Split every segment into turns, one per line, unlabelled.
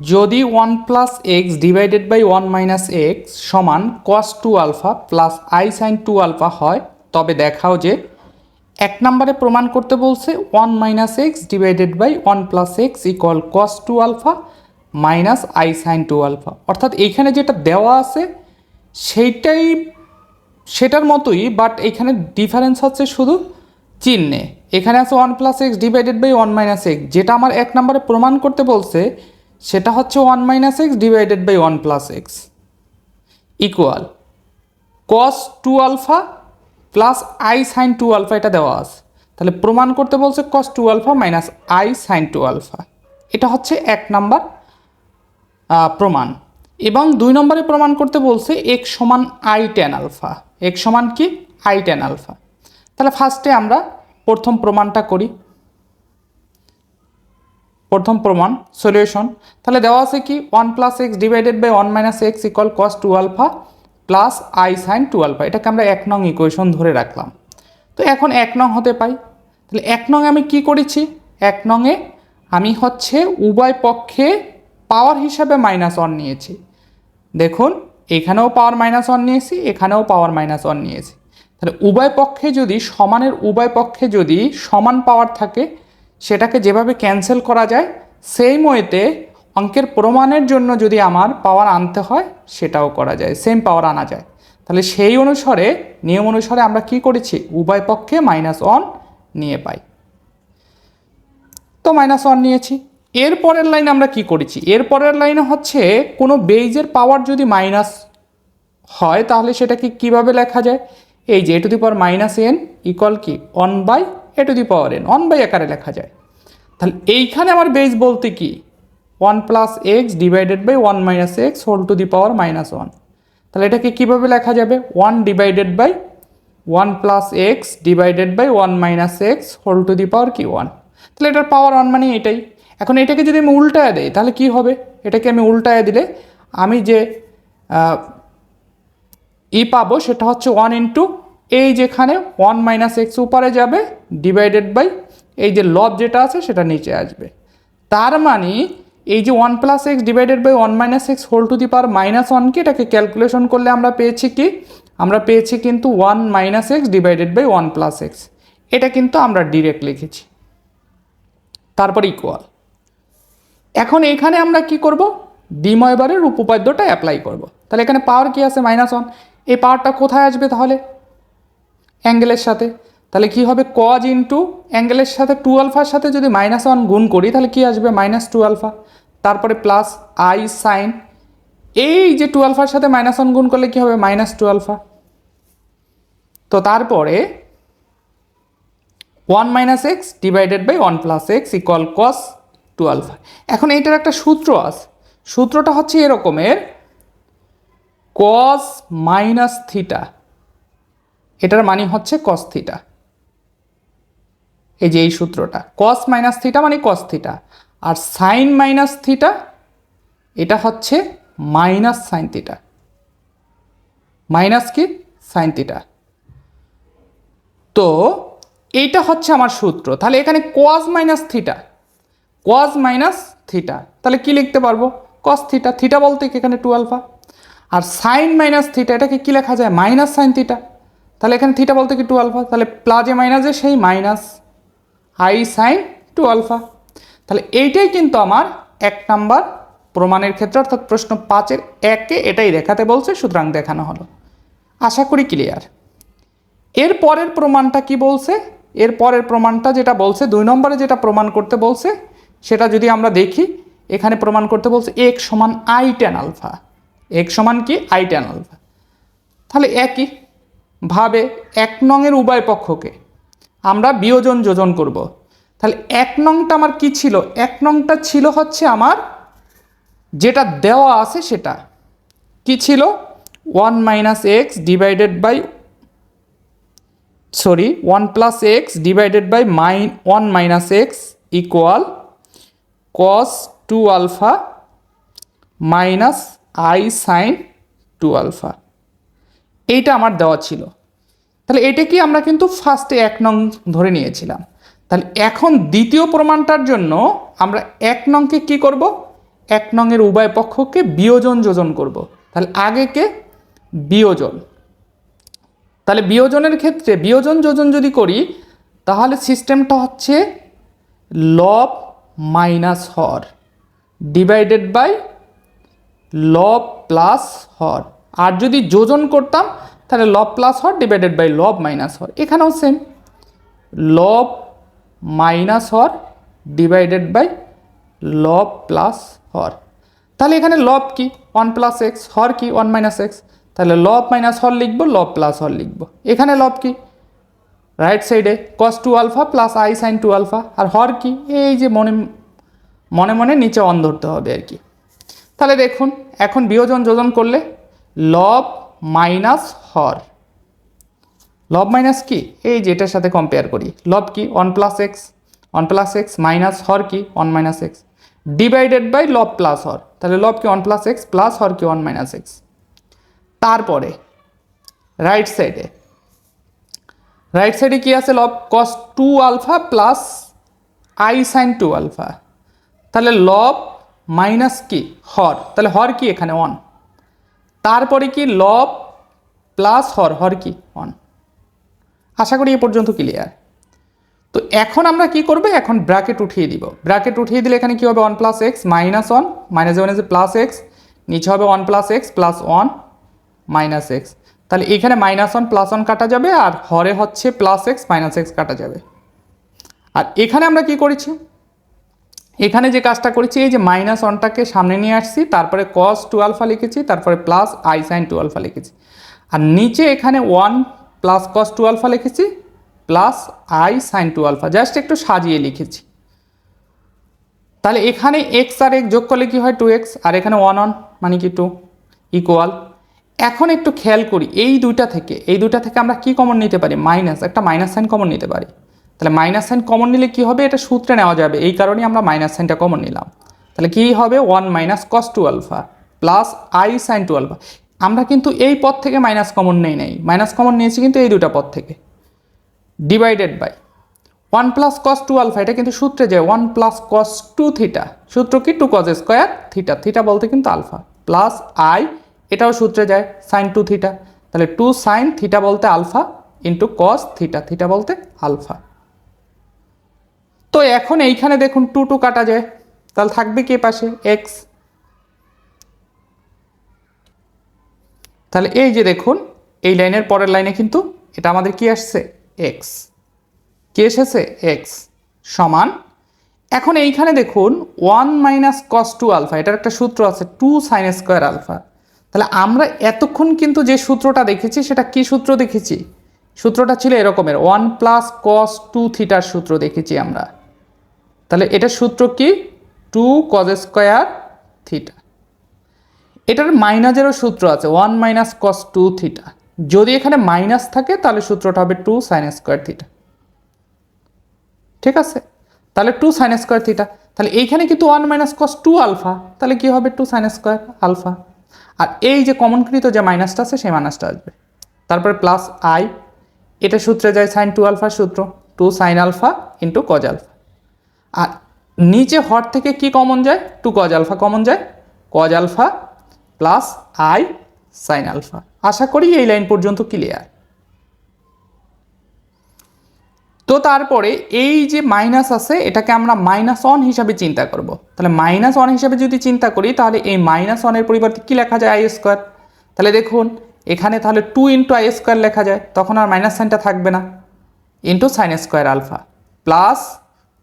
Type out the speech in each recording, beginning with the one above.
যদি one plus x divided by one minus x সমান cos two alpha plus i sine two alpha হয়, তবে দেখাও যে এক নম্বরে প্রমাণ করতে বলছে one minus x divided by one plus x equal cos two alpha minus i sine two alpha. অর্থাৎ এইখানে যেটা দেওয়া আছে সেইটাই, সেটার মতোই, বাট এখানে ডিফারেন্স হচ্ছে শুধু চিহ্নে। এখানে আছে one plus x divided by one minus x, যেটা আমার এক নম্বরে প্রমাণ করতে বলছে সেটা হচ্ছে one minus x divided by one plus x equal cos two alpha plus i sine two alpha এটা দেওয়া আছে। তাহলে প্রমাণ করতে বলছে cos two alpha minus i sine two alpha এটা হচ্ছে এক নাম্বার প্রমাণ। এবং দুই নম্বরে প্রমাণ করতে বলছে এক সমান আই টেন আলফা এক সমান কি? আই টেন আলফা তাহলে ফার্স্টে আমরা প্রথম প্রমাণটা করি। প্রথম প্রমাণ সলিউশন তাহলে দেওয়া আছে কি? One plus x divided by one minus x equal cos two alpha plus i sine two alpha এটাকে আমরা এক নং ইকুয়েশন ধরে রাখলাম। তো এখন এক নং হতে পাই। তাহলে এক নং আমি কি করেছি? এক নংয়ে আমি হচ্ছে উভয় পক্ষে পাওয়ার হিসাবে মাইনাস ওয়ান নিয়েছি। দেখুন, এখানেও পাওয়ার মাইনাস ওয়ান নিয়েছি, এখানেও পাওয়ার মাইনাস ওয়ান নিয়েছি। তাহলে উভয় পক্ষে যদি, সমানের উভয় পক্ষে যদি সমান পাওয়ার থাকে সেটাকে যেভাবে ক্যান্সেল করা যায় সেই ওয়েতে অঙ্কের প্রমাণের জন্য যদি আমার পাওয়ার আনতে হয়, সেটাও করা যায় সেম পাওয়ার আনা যায়। তাহলে সেই অনুসারে, নিয়ম অনুসারে আমরা কি করেছি? উভয় পক্ষে মাইনাস ওয়ান নিয়ে পাই। তো মাইনাস ওয়ান নিয়েছি। এর পরের লাইনে আমরা কি করেছি? এর পরের লাইনে হচ্ছে, কোনো বেইজের পাওয়ার যদি মাইনাস হয়, তাহলে সেটাকে কীভাবে লেখা যায়? এই যে to the power minus n equal কি? One by a to the power n one by আকারে লেখা যায়। তাহলে এইখানে আমার বেজ বলতে কি? One plus x divided by one minus x whole to the power minus one তাহলে এটাকে কীভাবে লেখা যাবে? One divided by one plus x divided by one minus x whole to the power কি? ওয়ান তাহলে এটার পাওয়ার ওয়ান মানে এটাই। এখন এটাকে যদি আমি উল্টায় দেই, তাহলে কি হবে? এটাকে আমি উল্টায় দিলে আমি যে ই পাবো সেটা হচ্ছে ওয়ান ইন্টু এই যেখানে ওয়ান মাইনাস এক্স উপরে যাবে ডিভাইডেড বাই এই যে লব যেটা আছে সেটা নিচে আসবে। তার মানে এই যে one plus x divided by one minus x whole to the power minus ওয়ানকে এটাকে ক্যালকুলেশন করলে আমরা পেয়েছি কি? আমরা পেয়েছি কিন্তু one minus x divided by one plus x এটা কিন্তু আমরা ডিরেক্ট লিখেছি। তারপর ইকুয়াল এখন এখানে আমরা কি করব? ডিময়বারের উপপাদ্যটা অ্যাপ্লাই করব। তাহলে এখানে পাওয়ার কি আছে? মাইনাস ওয়ান এই পাওয়ারটা কোথায় আসবে তাহলে? অ্যাঙ্গেলের সাথে। তাহলে কি হবে? কজ ইন্টু অ্যাঙ্গেলের সাথে টু আলফার সাথে যদি মাইনাস ওয়ান গুণ করি, তাহলে কি আসবে? মাইনাস টু আলফা তারপরে প্লাস আই সাইন এই যে টু আলফার সাথে মাইনাস ওয়ান গুণ করলে কি হবে? মাইনাস টু আলফা তো তারপরে one minus x divided by one plus x equal cos two alpha এখন এইটার একটা সূত্র আছে। সূত্রটা হচ্ছে এরকমের। কস মাইনাস থিটা এটার মানে হচ্ছে কস থিটা এই যে এই সূত্রটা কস মাইনাস থিটা মানে কস থিটা আর সাইন মাইনাস থিটা এটা হচ্ছে মাইনাস সাইন থিটা মাইনাস কি? সাইন থিটা তো এইটা হচ্ছে আমার সূত্র, তাহলে এখানে cos minus theta cos minus theta তাহলে কি লিখতে পারব? কস থিটা থিটা বলতে কি এখানে টু আলফা আর সাইন মাইনাস থিটা এটাকে কি লেখা যায়? মাইনাস সাইন থিটা তাহলে এখানে থিটা বলতে কি টু আলফা তাহলে প্লাজে মাইনাসে সেই minus i sine two alpha তাহলে এইটাই কিন্তু আমার এক নাম্বার প্রমাণের ক্ষেত্রে, অর্থাৎ প্রশ্ন পাঁচের একে এটাই দেখাতে বলছে, সুতরাং দেখানো হলো। আশা করি ক্লিয়ার এর পরের প্রমাণটা কি বলছে? এর পরের প্রমাণটা যেটা বলছে, দুই নম্বরে যেটা প্রমাণ করতে বলছে, সেটা যদি আমরা দেখি, এখানে প্রমাণ করতে বলছে এক সমান আই টেন আলফা এক সমান কি? আই টেন আলফা তাহলে একই। ভাবে এক নংয়ের উভয় পক্ষকে। আমরা বিয়োজন যোজন করব। তাহলে এক নংটা আমার কি ছিল? এক নংটা ছিল হচ্ছে আমার যেটা দেওয়া আছে সেটা। কি ছিল? One minus x divided by, sorry, one plus x divided by mine, one minus x equal cos two alpha minus i sine two alpha. এইটা আমার দেওয়া ছিল। তাহলে এটা কি আমরা কিন্তু ফার্স্টে এক নং ধরে নিয়েছিলাম। তাহলে এখন দ্বিতীয় প্রমাণটার জন্য আমরা এক নংকে কি করব? এক নংয়ের উভয় পক্ষকে বিয়োজন যোজন করব। তাহলে আগেকে বিয়োজন। তাহলে বিয়োজনের ক্ষেত্রে বিয়োজন যোজন যদি করি, তাহলে সিস্টেমটা হচ্ছে লব মাইনাস হর ডিভাইডেড বাই লব প্লাস হর। আর যদি যোজন করতাম, তাহলে লব প্লাস হর ডিভাইডেড বাই লব মাইনাস হর এখানেও সেম লব মাইনাস হর ডিভাইডেড বাই লব প্লাস হর তাহলে এখানে লব কি? ওয়ান প্লাস এক্স হর কি? ওয়ান মাইনাস এক্স তাহলে লব মাইনাস হর লিখব লব প্লাস হর লিখব। এখানে লব কি? রাইট সাইডে cos two alpha plus i sine two alpha আর হর কি? এই যে মনে মনে মনে নিচে অন ধরতে হবে আর কি। তাহলে দেখুন, এখন বিয়োজন যোজন করলে লব মাইনাস হর। লব মাইনাস কি? এই যে সাথে কম্পেয়ার করি। লব কি? One plus x one plus x minus হর কি? One minus x divided by লব প্লাস হর। তাহলে লব কি ওয়ান প্লাস এক্স প্লাস হর কি ওয়ান মাইনাস এক্স তারপরে রাইট সাইডে রাইট সাইডে কি আছে লব? Cos two alpha plus i sine two alpha তাহলে লব মাইনাস কি? হর। তাহলে হর কি এখানে ওয়ান তারপরে কি লব প্লাস হর হর কি? অন। আশা করি এ পর্যন্ত ক্লিয়ার তো এখন আমরা কি করব? এখন ব্র্যাকেট উঠিয়ে দিব। ব্র্যাকেট উঠিয়ে দিলে এখানে কি হবে? One plus x minus one minus one is plus x নিচে হবে one plus x plus one minus x তাহলে এখানে মাইনাস ওয়ান প্লাস ওয়ান কাটা যাবে আর হরে হচ্ছে প্লাস এক্স মাইনাস এক্স কাটা যাবে। আর এখানে আমরা কি করেছি? এখানে যে কাজটা করেছি, এই যে মাইনাস ওয়ানটাকে সামনে নিয়ে আসছি, তারপরে কস টু আলফা লিখেছি, তারপরে plus i sine two alpha লিখেছি। আর নিচে এখানে one plus cos two alpha লিখেছি plus i sine two alpha just একটু সাজিয়ে লিখেছি। তাহলে এখানে এক্স আর এক্স যোগ করলে কি হয় টু এক্স আর এখানে ওয়ান ওয়ান মানে কি টু ইকুয়াল এখন একটু খেয়াল করি, এই দুইটা থেকে, এই দুইটা থেকে আমরা কি কমন নিতে পারি? মাইনাস একটা মাইনাস সাইন কমন নিতে পারি। তাহলে মাইনাস সাইন কমন নিলে কি হবে? এটা সূত্রে নেওয়া যাবে। এই কারণেই আমরা মাইনাস সাইনটা কমন নিলাম। তাহলে কি হবে? One minus cos two alpha plus i sine two alpha আমরা কিন্তু এই পদ থেকে মাইনাস কমন নেই নাই। মাইনাস কমন নিয়েছি কিন্তু এই দুটা পদ থেকে। Divided by one plus cos two alpha এটা কিন্তু সূত্রে যায়। One plus cos two theta সূত্র কি? Two cos square theta theta বলতে কিন্তু আলফা প্লাস আই এটাও সূত্রে যায় সাইন টু থিটা তাহলে টু সাইন থিটা বলতে alpha into cos theta theta বলতে আলফা তো এখন এইখানে দেখুন টু টু কাটা যায়। তাহলে থাকবে কি পাশে? এক্স তাহলে এই যে দেখুন, এই লাইনের পরের লাইনে কিন্তু এটা আমাদের কি আসছে? এক্স কি এসেছে? এক্স সমান। এখন এইখানে দেখুন one minus cos two alpha এটার একটা সূত্র আছে টু সাইন স্কোয়ার আলফা তাহলে আমরা এতক্ষণ কিন্তু যে সূত্রটা দেখেছি, সেটা কি সূত্র দেখেছি? সূত্রটা ছিল এরকমের ওয়ান প্লাস কস টু থিটার সূত্র দেখেছি আমরা। তাহলে এটার সূত্র কি? টু কজ স্কোয়ার থিটা এটার মাইনাসেরও সূত্র আছে one minus cos two theta যদি এখানে মাইনাস থাকে, তাহলে সূত্রটা হবে টু সাইন স্কোয়ার থিটা ঠিক আছে? তাহলে টু সাইন স্কোয়ার থিটা তাহলে এইখানে কিন্তু one minus cos two alpha তাহলে কি হবে? টু সাইন স্কোয়ার আলফা আর এই যে কমনকৃত যে মাইনাসটা আছে, সেই মাইনাসটা আসবে। তারপরে প্লাস আই এটা সূত্রে যায় সাইন টু আলফার সূত্র two sine alpha into cos alpha আর নিচে হর থেকে কি কমন যায়? টু কজ আলফা কমন যায়। Cos alpha plus i sine alpha আশা করি এই লাইন পর্যন্ত ক্লিয়ার তো তারপরে এই যে মাইনাস আছে, এটাকে আমরা মাইনাস ওয়ান হিসাবে চিন্তা করব। তাহলে মাইনাস ওয়ান হিসাবে যদি চিন্তা করি, তাহলে এই মাইনাস ওয়ানের পরিবর্তে কী লেখা যায়? আই স্কোয়ার তাহলে দেখুন, এখানে তাহলে টু ইন্টু আই স্কোয়ার লেখা যায়। তখন আর মাইনাস সাইনটা থাকবে না। Into sine square alpha plus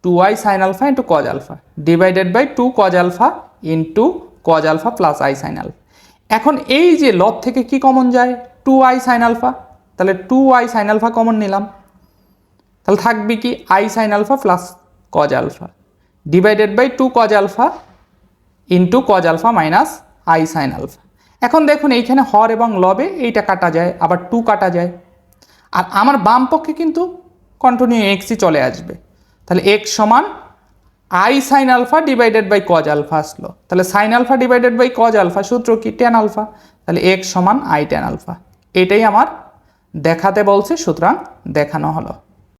two i sine alpha into cos alpha divided by two cos alpha into cos alpha plus i sine alpha এখন এই যে লব থেকে কি কমন যায়? টু আই সাইন আলফা তাহলে two i sine alpha common নিলাম। তাহলে থাকবে কি? I sine alpha plus cos alpha divided by two cos alpha into cos alpha minus i sine alpha এখন দেখুন এইখানে হর এবং লবে এইটা কাটা যায়, আবার টু কাটা যায়। আর আমার বাম পক্ষে কিন্তু কন্টিনিউ এক্সই চলে আসবে। তাহলে এক্স সমান i sine alpha divided by cos alpha আসলো। তাহলে sine alpha divided by cos alpha সূত্র কি? ট্যান আলফা তাহলে এক্স সমান আই ট্যান আলফা এটাই আমার দেখাতে বলছে, সুতরাং দেখানো হলো।